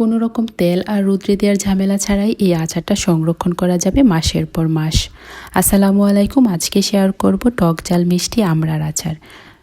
কোনো রকম তেল আর রুদ্রে দেওয়ার ঝামেলা ছাড়াই এই আচারটা সংরক্ষণ করা যাবে মাসের পর মাস। আসসালামু আলাইকুম, আজকে শেয়ার করব টক জাল মিষ্টি আমড়ার আচার।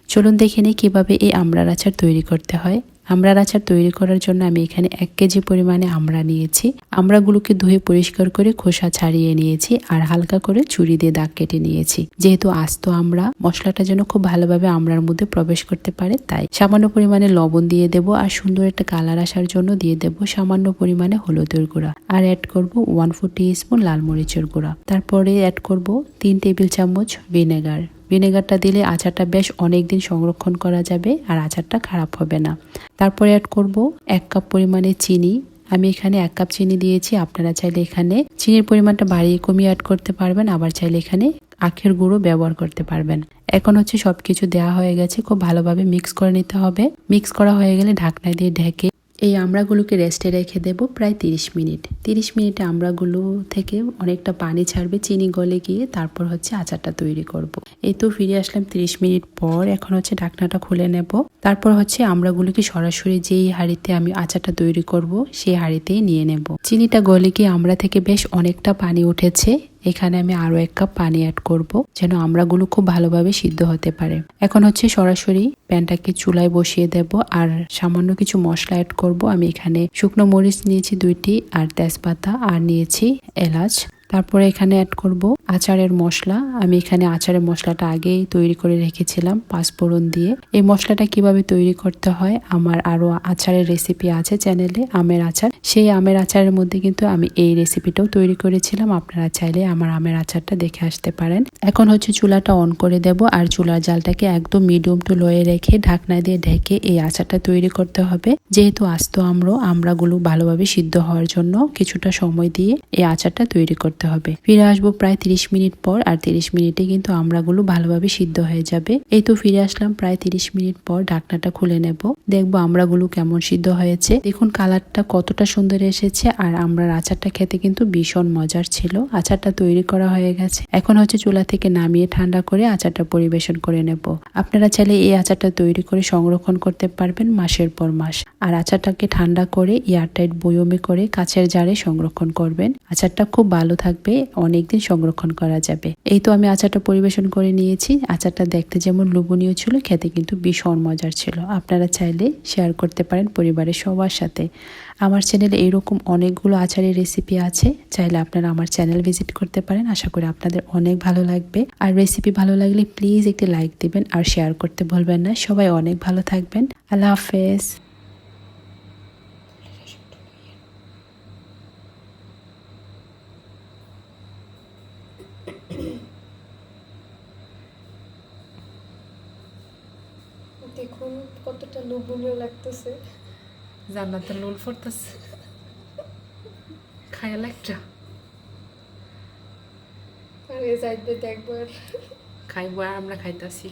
চলুন দেখে নিই কীভাবে এই আমড়ার আচার তৈরি করতে হয়। আমড়ার আচার তৈরি করার জন্য আমি এখানে এক কেজি পরিমাণে আমড়া নিয়েছি। আমড়াগুলোকে ধুয়ে পরিষ্কার করে খোসা ছাড়িয়ে নিয়েছি আর হালকা করে ছুরি দিয়ে দাগ কেটে নিয়েছি। যেহেতু আস্ত আমরা, মশলাটা যেন খুব ভালোভাবে আমড়ার মধ্যে প্রবেশ করতে পারে, তাই সামান্য পরিমাণে লবণ দিয়ে দেব আর সুন্দর একটা কালার আসার জন্য দিয়ে দেব সামান্য পরিমাণে হলুদের গুঁড়া। আর অ্যাড করব ওয়ান ফোর টি স্পুন লাল মরিচের গুঁড়া। তারপরে অ্যাড করব তিন টেবিল চামচ ভিনেগার ভিনেগারটা দিলে আচারটা বেশ অনেক দিন সংরক্ষণ করা যাবে আর আচারটা খারাপ হবে না। তারপরে অ্যাড করব এক কাপ পরিমাণে চিনি। আমি এখানে এক কাপ চিনি দিয়েছি। আপনারা চাইলে এখানে চিনির পরিমাণটা বাড়িয়ে কমিয়ে অ্যাড করতে পারবেন। আবার চাইলে এখানে আখের গুঁড়ো ব্যবহার করতে পারবেন। এখন হচ্ছে সবকিছু দেওয়া হয়ে গেছে। খুব ভালোভাবে মিক্স করে নিতে হবে। মিক্স করা হয়ে গেলে ঢাকনা দিয়ে ঢেকে এই আমড়াগুলোকে রেস্টে রেখে দেব প্রায় তিরিশ মিনিট। তিরিশ মিনিটে আমড়াগুলো থেকে অনেকটা পানি ছাড়বে চিনি গলে গিয়ে তারপর হচ্ছে আচারটা তৈরি করব। এই তো ফিরে আসলাম তিরিশ মিনিট পর, এখন হচ্ছে ঢাকনাটা খুলে নেব। তারপর হচ্ছে আমড়াগুলোকে সরাসরি যেই হাঁড়িতে আমি আচারটা তৈরি করব, সেই হাঁড়িতেই নিয়ে নেব। চিনিটা গলে গিয়ে আমড়া থেকে বেশ অনেকটা পানি উঠেছে। এখানে আমি আরও এক কাপ পানি অ্যাড করব যেন আমড়াগুলো খুব ভালোভাবে সিদ্ধ হতে পারে। এখন হচ্ছে সরাসরি প্যানটাকে চুলায় বসিয়ে দেব আর সামান্য কিছু মশলা অ্যাড করব। আমি এখানে শুকনো মরিচ নিয়েছি দুইটি আর তেজপাতা আর নিয়েছি এলাচ। তারপরে এখানে অ্যাড করব আচারের মশলা। আমি এখানে আচারের মশলাটা আগেই তৈরি করে রেখেছিলাম পাঁচফোড়ন দিয়ে। এই মশলাটা কীভাবে তৈরি করতে হয়, আমার আরও আচারের রেসিপি আছে চ্যানেলে আমের আচার। সেই আমের আচারের মধ্যে কিন্তু আমি এই রেসিপিটাও তৈরি করেছিলাম, আপনারা চাইলে আমার আমের আচারটা দেখে আসতে পারেন। এখন হচ্ছে চুলাটা অন করে দেব, আর চুলার জালটাকে একদম মিডিয়াম টু লোয়ে রেখে ঢাকনা দিয়ে ঢেকে এই আচারটা তৈরি করতে হবে। যেহেতু আস্ত আমরাও আমরাগুলো ভালোভাবে সিদ্ধ হওয়ার জন্য কিছুটা সময় দিয়ে এই আচারটা তৈরি করতে হবে। ফিরে আসব প্রায় তিরিশ মিনিট পর আর তিরিশ মিনিটে কিন্তু আমরাগুলো ভালোভাবে সিদ্ধ হয়ে যাবে। এই তো ফিরে আসলাম প্রায় তিরিশ মিনিট পর ঢাকনাটা খুলে নেব। দেখব আমরাগুলো কেমন সিদ্ধ হয়েছে। দেখুন কালারটা কতটা সুন্দর এসেছে আর আমরার আচারটা খেতে কিন্তু ভীষণ মজার ছিল। আচারটা তৈরি করা হয়ে গেছে। এখন হচ্ছে চুলা থেকে নামিয়ে ঠান্ডা করে আচারটা পরিবেশন করে নেব। আপনারা চাইলে এই আচারটা তৈরি করে সংরক্ষণ করতে পারবেন মাসের পর মাস। আর আচারটাকে ঠান্ডা করে, এয়ারটাইট বয়মে করে কাছের জারে সংরক্ষণ করবেন। আচারটা খুব ভালো থাকবে, অনেকদিন সংরক্ষণ করা যাবে। এই তো আমি আচারটা পরিবেশন করে নিয়েছি। আচারটা দেখতে যেমন লোভনীয় ছিল, খেতে কিন্তু ভীষণ মজার ছিল। আপনারা চাইলে শেয়ার করতে পারেন পরিবারের সবার সাথে। আমার চ্যানেলে এরকম অনেকগুলো আচারের রেসিপি আছে, চাইলে আপনারা আমার চ্যানেল ভিজিট করতে পারেন। আশা করি আপনাদের অনেক ভালো লাগবে। আর রেসিপি ভালো লাগলে প্লিজ একটি লাইক দিবেন আর শেয়ার করতে ভুলবেন না। সবাই অনেক ভালো থাকবেন। আল্লাহ হাফেজ। দেখুন কতটা লোভনীয় লাগতেছে। জান্নাতে লোল পড়তেছে। খায়াল একটা আরে যাইতে দেখব দেখবার খাইবো আর আমরা খাইতাছি।